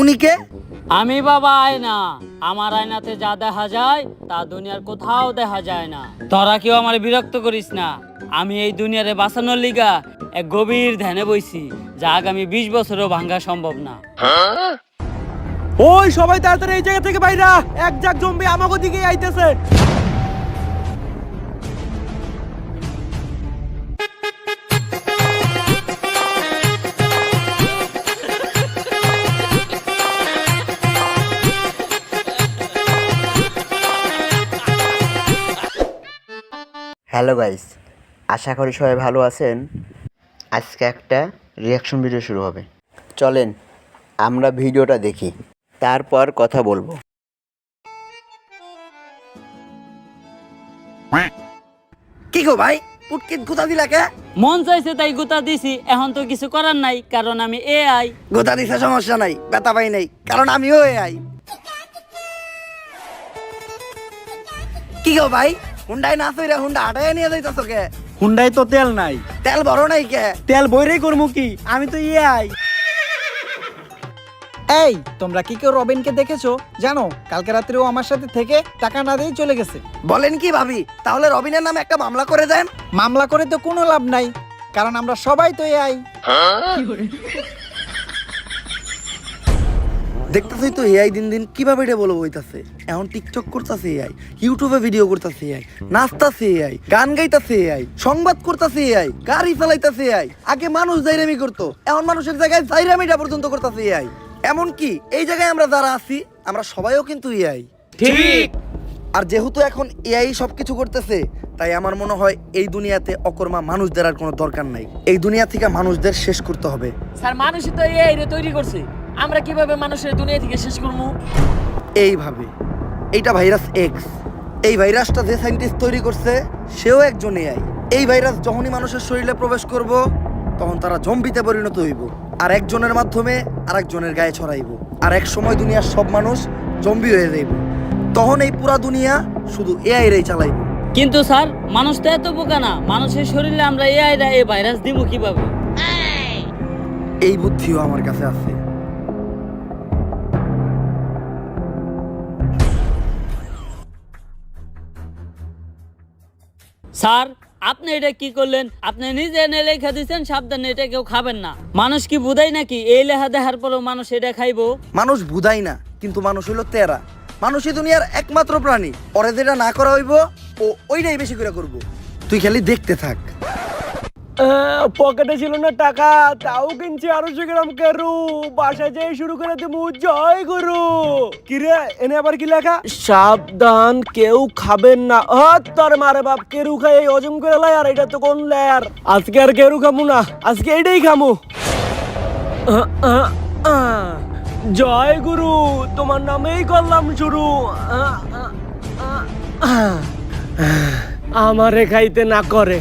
উনি কে? আমি বাবা আয়না। আমার আয়নাতে যা দেখা যায় তা দুনিয়ার কোথাও দেখা যায় না। তোরা কেউ আমার বিরক্ত করিস না। আমি এই দুনিয়ারে বাঁচানোর লিগা এক গভীর ধ্যানে বইছি যা আগামী বিশ বছরও ভাঙ্গা সম্ভব না। ওই সবাই তাড়াতাড়ি এই জায়গা থেকে বাইরা। এক জাক জম্বি আমাকে দিকে আইতেছে। হ্যালো গাইস আশা করি সবাই ভালো আছেন। আজকে একটা রিয়াকশন ভিডিও শুরু হবে। চলেন আমরা ভিডিওটা দেখি। তারপর কথা বলব। কি গো ভাই পুটকিত গুতা দিলা কে? মন চাইছে তাই গুতা দিছি এখন তো কিছু করার নাই কারণ আমি এ আই গোতা দিছে সমস্যা নাই ব্যথা পাই নাই কারণ আমিও আই কি গো ভাই হুন্ডাই না সইরা হুন্ডা আটায় নিয়ে যাইতাছ কে হুন্ডাই তো তেল নাই। তেল বড় নাই কে? তেল বইরেই করব কি? আমি তো ইয়ে আই এই তোমরা কি কেউ রবিনকে দেখেছ? জানো কালকে রাত্রে ও আমার সাথে থেকে টাকা না দিয়ে চলে গেছে। বলেন কি ভাবি তাহলে রবিনের নামে একটা মামলা করে দেন মামলা করে তো কোনো লাভ নাই কারণ আমরা সবাই তো এআই। দেখতেছই তো এআই দিন দিন কীভাবে এটা বলে বইতাছে এখন টিকটক করতেছে এআই ইউটিউবে ভিডিও করতেছে এআই নাচতাছে এআই গান গাইতাছে এআই সংবাদ করতেছে এআই গাড়ি চালাইতাছে এআই আগে মানুষ জাইরামি করতো এখন মানুষের জায়গায় জাইরামিটা পর্যন্ত করতেছে এআই এমন কি এই জায়গায় আমরা যারা আছি আমরা সবাইও কিন্তু এআই ঠিক। আর যেহেতু এখন এআই সবকিছু করতেছে তাই আমার মনে হয় এই দুনিয়াতে অকর্মা মানুষদের আর কোনো দরকার নাই। এই দুনিয়া থেকে মানুষদের শেষ করতে হবে। স্যার মানুষই তো এআই রে তৈরি করছে। আমরা কীভাবে মানুষের দুনিয়া থেকে শেষ করব? এইভাবে। এইটা ভাইরাস এক্স এই ভাইরাসটা যে সাইন্টিস্ট তৈরি করছে সেও একজন এআই এই ভাইরাস যখনই মানুষের শরীরে প্রবেশ করব তখন তারা জম্বিতে পরিণত হইব। আর একজনের মাধ্যমে আর একজনের গায়ে ছড়াইব। আর এক সময় দুনিয়ার সব মানুষ জম্বি হয়ে যাইব। তখন এই পুরা দুনিয়া শুধু এআই রেই চালাইব। কিন্তু স্যার মানুষ তো এত বোকা না। মানুষের শরীরে আমরা এআই রা এই ভাইরাস দিব কীভাবে? এই বুদ্ধিও আমার কাছে আছে। স্যার, আপনি এটা কি করলেন? আপনি নিজে এনে লেখা দিচ্ছেন সাবধানে এটা কেউ খাবেন না। মানুষ কি বুঝাই নাকি? এই লেখা দেখার পরেও মানুষ এটা খাইবো? মানুষ বুঝাই না, কিন্তু মানুষ হইল তেরা। মানুষই দুনিয়ার একমাত্র প্রাণী। পরে যেটা না করা হইব, ও ওইটাই বেশি করে করব। তুই খালি দেখতে থাক। পকেটে ছিল না টাকা, তাও কিনছি আড়াইশো গ্রাম কেরু। বাসায় যেয়ে শুরু করে দেবো। জয় গুরু। কিরে, এনে আবার কি লেখা? সাবধান, কেউ খাবেন না। তোর মারে বাপ, কেরু খাই এই হজম করে লাই, আর এটা তো কোন লেয়ার? আজকে আর কেরু খামু না। আজকে এটাই খামু। জয় গুরু, তোমার নামেই করলাম শুরু। আমারে খাইতে না করে।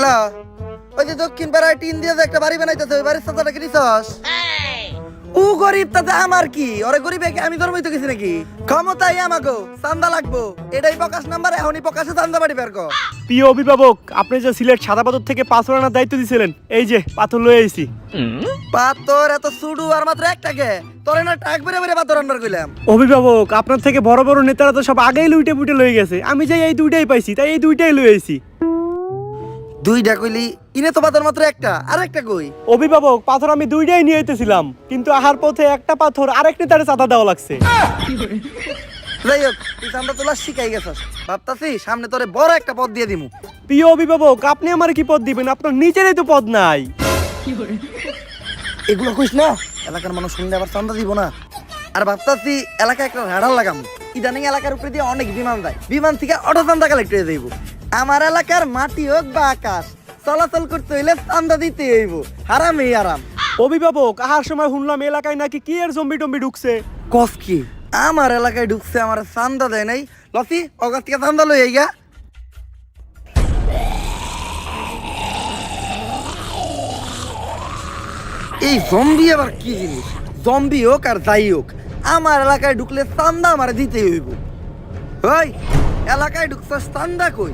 হ্যালো? ওই যে দক্ষিণ পাড়ায় টিন দিয়ে যে একটা বাড়ি বানাইতেছে ওই বাড়ির সাথে কি নিছস ও গরিব তাতে আমার কি? ওরে গরিব একে আমি ধর্মই তো গেছি নাকি? ক্ষমতাই আমাকে চান্দা লাগবো। এটাই প্রকাশ নাম্বার এখনই প্রকাশে চান্দা বাড়ি বের কর। প্রিয় অভিভাবক আপনি যে সিলেট সাদা পাথর থেকে পাথর আনার দায়িত্ব দিয়েছিলেন এই যে পাথর লয়ে এসেছি পাথর এত সুডু আর মাত্র একটাকে তোরে না টাক বেড়ে বেড়ে পাথর আনবার কইলাম। অভিভাবক আপনার থেকে বড় বড় নেতারা তো সব আগেই লুইটে পুটে লয়ে গেছে। আমি যাই এই দুইটাই পাইছি তাই এই দুইটাই লয়ে এসেছি দুইটা কইলি ইনে তো পাথর মাত্র একটা আর একটা কই? অভিভাবক পাথর আমি দুইটাই নিয়ে যেতেছিলাম কিন্তু আহার পথে একটা পাথর আরেক নেতারে চাঁদা দেওয়া লাগছে। যাই হোক তুই চান্দা তোলা শিখাই গেছস। ভাবতাছি সামনে তোরে বড় একটা পথ দিয়ে দিমু। প্রিয় অভিভাবক আপনি আমার কি পদ দিবেন? আপনার নিজেরই তো পদ নাই। এগুলো কইস না এলাকার মানুষ শুনলে আবার চান্দা দিব না। আর ভাবতাছি এলাকায় একটা রাডার লাগাম। ইদানিং এলাকার উপরে দিয়ে অনেক বিমান যায়। বিমান থেকে অটো চান্দা কালেক্ট হয়ে যাইব। আমার এলাকার মাটি হোক বা আকাশ চলাচল করতে হইলে চান্দা দিতে হইব। হারামই আরাম অভিভাবক আহার সময় শুনলাম এলাকায় নাকি কি এর জম্বি টম্বি ঢুকছে? কস কি? আমার এলাকায় ঢুকছে আমার চান্দা দেয় নাই। লসি অগাছ থেকে চান্দা লই আইগা। এই জম্বি আবার কি জিনিস? জম্বি হোক আর যাই হোক আমার এলাকায় ঢুকলে চান্দা আমার দিতে হইব। ওই এলাকায় ঢুকছস চান্দা কই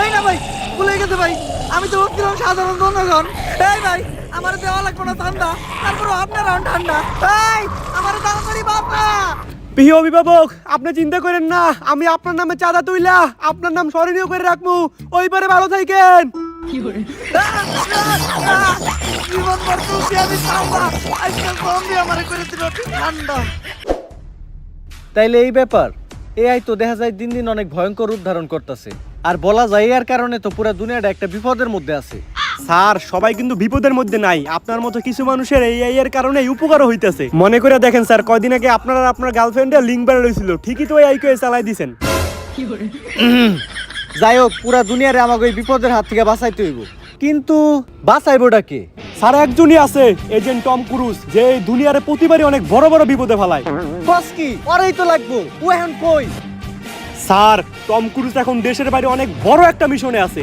এই না ভাই ভুলে গেছে ভাই আমি তো ভাবছিলাম সাধারণ জনগণ এই ভাই আমার দেওয়া লাগবে না চান্দা তারপর আপনার ঠান্ডা এই আমার তাড়াতাড়ি বাবা প্রিয় অভিভাবক আপনি চিন্তা করেন না আমি আপনার নামে চাঁদা তুইলা আপনার নাম স্মরণীয় করে রাখব ওই ওইবারে ভালো থাকেন জীবন আমার করে দিল ঠান্ডা তাইলে এই ব্যাপার এআই তো দেখা যায় দিন দিন অনেক ভয়ঙ্কর রূপ ধারণ করতেছে। আর বলা যায় এর কারণে তো পুরো দুনিয়াটা একটা বিপদের মধ্যে আছে। স্যার সবাই কিন্তু বিপদের মধ্যে নাই। আপনার মতো কিছু মানুষের এই এই এর কারণে উপকারও হইতেছে। মনে করে দেখেন স্যার কয়দিন আগে আপনার আর আপনার গার্লফ্রেন্ডের লিঙ্ক বের হয়েছিল ঠিকই তো এই কে চালাই দিছেন। যাই হোক পুরা দুনিয়ারে আমাকে ওই বিপদের হাত থেকে বাঁচাইতে হইব। কিন্তু বাঁচাইবোটা কে? স্যার একজনই আছে এজেন্ট টম ক্রুজ যে এই দুনিয়ারে প্রতিবারই অনেক বড় বড় বিপদে ফেলায়। বস কি? ওরাই তো লাগবো। ও এখন কই? স্যার টম ক্রুজ এখন দেশের বাইরে অনেক বড় একটা মিশনে আছে।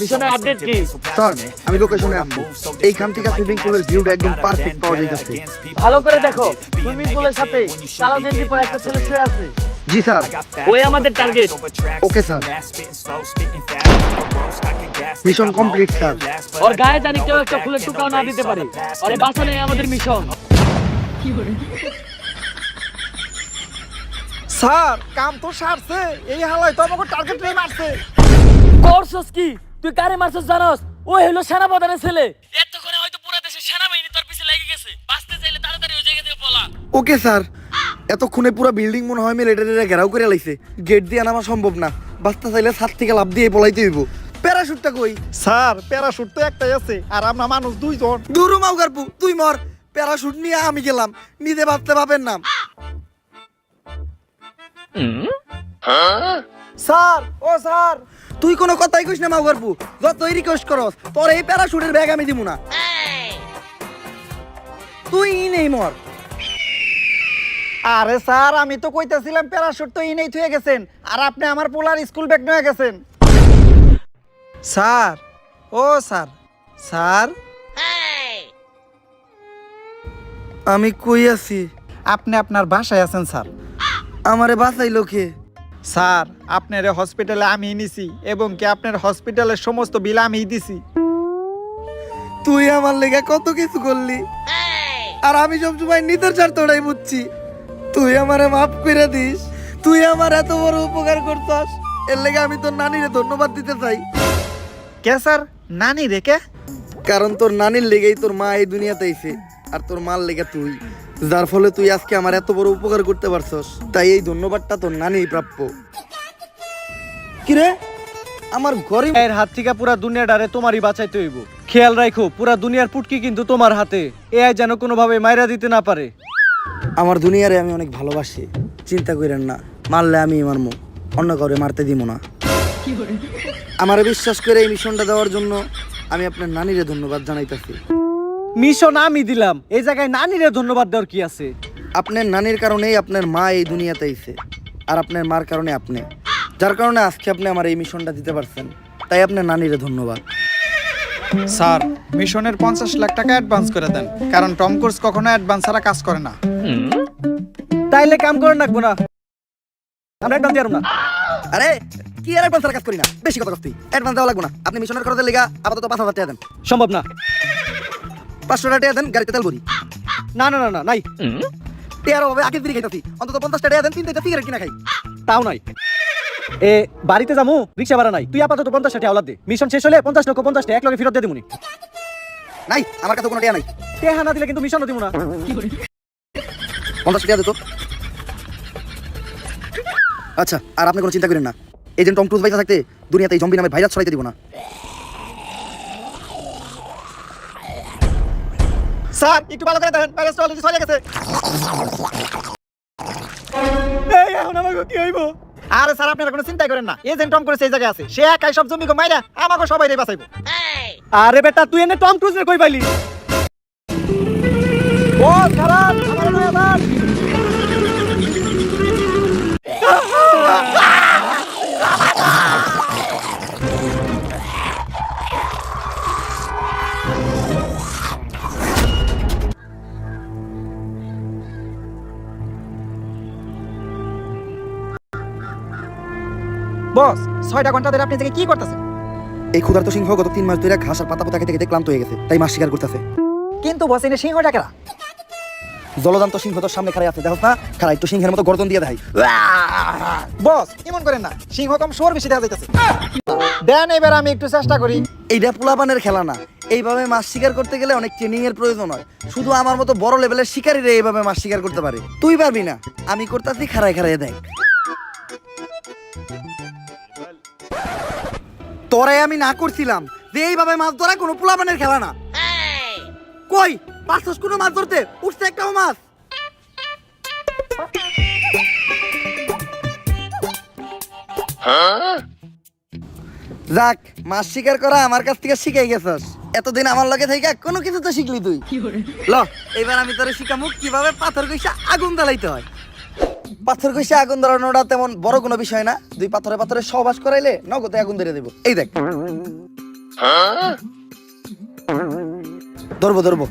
মিশনের আপডেট কি? স্যার আমি লোকেশনে আসছি এইখান থেকে সুইমিং পুলের ভিউটা একদম পারফেক্ট পাওয়া যাইতেছে ভালো করে দেখো সুইমিং পুলের সাথে কালো গেঞ্জি পরে একটা ছেলে শুয়ে আছে। জি স্যার। ওই আমাদের target okay sir. Mission complete sir. ওর গায়ে জানি কেউ একটা ফুলের টুকাও না দিতে পারে। আরে বাঁচানো আমাদের মিশন স্যার কাম তো সারছে। এই হালাই তো আমাকে টার্গেট নিয়ে মারছে। করছস কি? তুই কারে মারছস জানস? ও হলো সেনাপ্রধানের ছেলে। এতক্ষণে হয়তো পুরো দেশের সেনাবাহিনী তোর পিছে লেগে গেছে। বাঁচতে চাইলে তাড়াতাড়ি ওই জায়গা থেকে পলা। Okay sir. এতক্ষণে পুরো বিল্ডিং মনে হয় মিলিটারিরা ঘেরাও করে লাইছে। গেট দিয়ে নামা সম্ভব না। বাস্তা চাইলে ছাদ থেকে লাভ দিয়ে পলাইতে হইব। প্যারাশুটটা কই? স্যার প্যারাশুট তো একটাই আছে আর আমরা মানুষ দুইজন। দূরু মাউগারপু তুই মর। প্যারাশুট নিয়ে আমি গেলাম। নিজে ভাবতে ভাবেন নাম স্যার ও স্যার। তুই কোনো কথাই কইস না মাউগারপু যতই রিকোয়েস্ট করস, তোর এই প্যারাশুটের ব্যাগ আমি দিব না। তুই নেই মর। আরে স্যার, আমি তো কইতাছিলাম প্যারাশুট তো ইনেই থুয়ে গেছেন, আর আপনি আমার পোলার স্কুল ব্যাগ নিয়ে গেছেন। স্যার, ও স্যার স্যার। আমি কই আছি? আপনি আপনার বাসায় আছেন, স্যার। আমারে বাঁচাইলো কে? স্যার আপনার হসপিটালে আমি নিছি এবং কি আপনার হসপিটালের সমস্ত বিল আমি দিছি। তুই আমার লেগে কত কিছু করলি? আর আমি সব সময় নিতের স্বার্থটাই বুঝছি। তুই আমারে মাফ করে দিস। তুই আমার এত বড় উপকার করছস। এর লেগে আমি তোর নানিরে ধন্যবাদ দিতে চাই। কে স্যার? নানি রে কে? কারণ তোর নানির লেগেই তোর মা এই দুনিয়াতে আইছে আর তোর মার লেগে তুই। যার ফলে তুই আজকে আমার এত বড় উপকার করতে পারছস। তাই এই ধন্যবাদটা তোর নানি প্রাপ্য। কিরে? আমার ঘরে এর হাত থেকে পুরা দুনিয়াটারে তোমারই বাঁচাইতে হইব। খেয়াল রাখো পুরা দুনিয়ার পুটকি কিন্তু তোমার হাতে। এআই যেন কোনোভাবে মাইরা দিতে না পারে। আমার দুনিয়ারে আমি অনেক ভালোবাসি। চিন্তা করেন না মারলে আমি মারমু। অন্য কাউরে মারতে দিব না। আমার বিশ্বাস করে এই মিশনটা দেওয়ার জন্য আমি আপনার নানিরে ধন্যবাদ জানাইতেছি। মিশন আমি দিলাম। এই জায়গায় নানিরে ধন্যবাদ দেওয়ার কি আছে? আপনার নানির কারণেই আপনার মা এই দুনিয়াতে আইছে আর আপনার মার কারণে আপনি। যার কারণে আজকে আপনি আমার এই মিশনটা দিতে পারছেন তাই আপনার নানিরে ধন্যবাদ। স্যার মিশনের পঞ্চাশ লাখ টাকা অ্যাডভান্স করে দেন কারণ টম কোর্স কখনো অ্যাডভান্স ছাড়া কাজ করে না। তাইলে কাম করে রাখব না আমরা একদম দিয়ার না। আরে কি আর অ্যাডভান্স কাজ করি না? বেশি কথা করতে অ্যাডভান্স দেওয়া লাগবে না। আপনি মিশনের খরচের লেগা আপাতত পাঁচ হাজার টাকা দেন। সম্ভব না। পাঁচশো টাকা দেন গাড়িতে তেল ভরি। না না না না নাই। টেয়ার হবে আগে ফিরে খাইতাছি। অন্তত পঞ্চাশ টাকা দেন তিনটা সিগারেট কিনা খাই। তাও নাই। এ বাড়িতে যামু রিক্সা ভাড়া নাই। তুই আপাতত পঞ্চাশ টাকা আওলাদ দে। মিশন শেষ হলে পঞ্চাশ লক্ষ পঞ্চাশ টাকা এক লগে ফেরত দিয়ে দিবনি নাই আমার কাছে কোনো টাকা নাই। টেহা না দিলে কিন্তু মিশনও দিব না পঞ্চাশ টাকা দিত আচ্ছা আর আপনি কোনো চিন্তা করেন না। এজেন্ট টম ক্রুজ বাইসা থাকতে দুনিয়াতে এই জম্বি নামের ভাইরাস ছড়াইতে দিব না। স্যার, একটু ভালো করে দেখেন অলরেডি চলে গেছে। এই, এখন আমাকে কি হইব? আরে স্যার, আপনারা কোনো চিন্তা করেন না। এজেন্ট টম করে সেই জায়গায় আছে। সে একাই সব জমি মাইরা আমাকে সবাই রে বাঁচাইবো। আরে বেটা, তুই এনে টম ক্রুজের কই পাইলি? বস খারাপ আমার নয়া বস ছয়টা ঘণ্টা ধরে আপনি থেকে কি করতেছেন? এই ক্ষুধার্ত সিংহ গত তিন মাস ধরে ঘাস আর পাতা পাতা খেতে খেতে ক্লান্ত হয়ে গেছে তাই মাছ শিকার করতেছে। কিন্তু বস এনে সিংহটা কেরা? জলদান্ত সিংহ তোর সামনে খারাই আছে দেখো না? খারাই তো সিংহের মতো গর্দন দিয়ে দেয় বস এমন করেন না সিংহ কম সোর বেশি দেখা যাইতেছে। দেন এবার আমি একটু চেষ্টা করি। এইটা পোলাপানের খেলা না। এইভাবে মাছ শিকার করতে গেলে অনেক ট্রেনিং এর প্রয়োজন হয়। শুধু আমার মতো বড় লেভেলের শিকারীরা এইভাবে মাছ শিকার করতে পারে। তুই পারবি না। আমি করতেছি খারাই খারাই দেখ। তোরে আমি না করছিলাম। যে এইভাবে মাছ ধরা কোনো পোলাপানের খেলা না। কই পাঁচশো কোনো মাছ ধরতে? উঠছে একটাও মাছ। যাক মাছ শিকার করা আমার কাছ থেকে শিখাই গেছস। এতদিন আমার লগে থেকে কোনো কিছু তো শিখলি তুই। ল এবার আমি তোরে শিখামু কীভাবে পাথর কইসা আগুন জ্বালাইতে হয়। পাথর কইসা আগুন ধরানোটা তেমন বড় কোনো বিষয় না। দুই পাথরে পাথরে সহবাস করাইলে নগদে আগুন ধরে দেবো। এই দেখ। ধরবো ধরবো।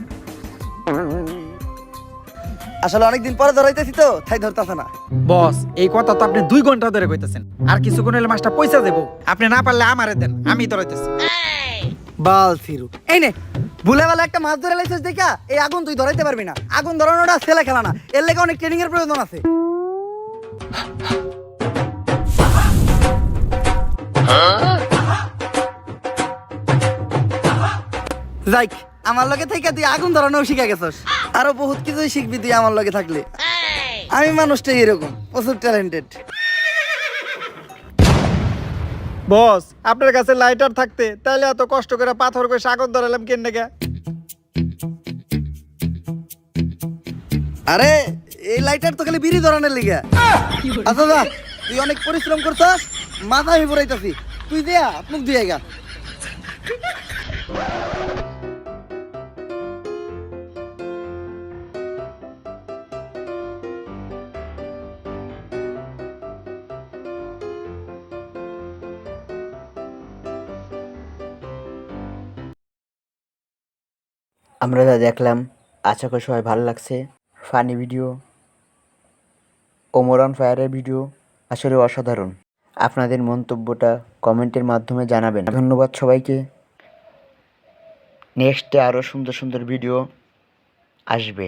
আসলে অনেকদিন পরে ধরাইতেছি তো তাই ধরতেছে না। বস এই কথা তো আপনি দুই ঘণ্টা ধরে কইতেছেন। আর কিছুক্ষণ হলে মাছটা পয়সা দেবো। আপনি না পারলে আমারে দেন আমি ধরাইতেছি। বাল ফিরু এই নে ভুলে বেলা একটা মাছ ধরে লাইছিস দেখা এই আগুন তুই ধরাইতে পারবি না। আগুন ধরানোটা ছেলে খেলা না। এর লেগে অনেক ট্রেনিং এর প্রয়োজন আছে। যাইক আমার লগে থেকে তুই আগুন ধরানো শিখে গেছস। আরও বহুত কিছুই শিখবি তুই আমার লগে থাকলে। আমি মানুষটাই এরকম প্রচুর ট্যালেন্টেড বস আপনার কাছে লাইটার থাকতে তাহলে এত কষ্ট করে পাথর করে সাগর ধরালাম কেন আরে এই লাইটার তো খালি বিড়ি ধরানোর লিগে। আচ্ছা দা তুই অনেক পরিশ্রম করছস, মাথা আমি পড়াইতাছি তুই দেয়া, মুখ দিয়ে গা। আমরা যা দেখলাম, আশা করি সবাই ভালো লাগছে। Funny video. ওমর অন ফায়ারের ভিডিও আসলে অসাধারণ। আপনাদের মন্তব্যটা কমেন্টের মাধ্যমে জানাবেন। ধন্যবাদ সবাইকে। নেক্সটে আরও সুন্দর সুন্দর ভিডিও আসবে।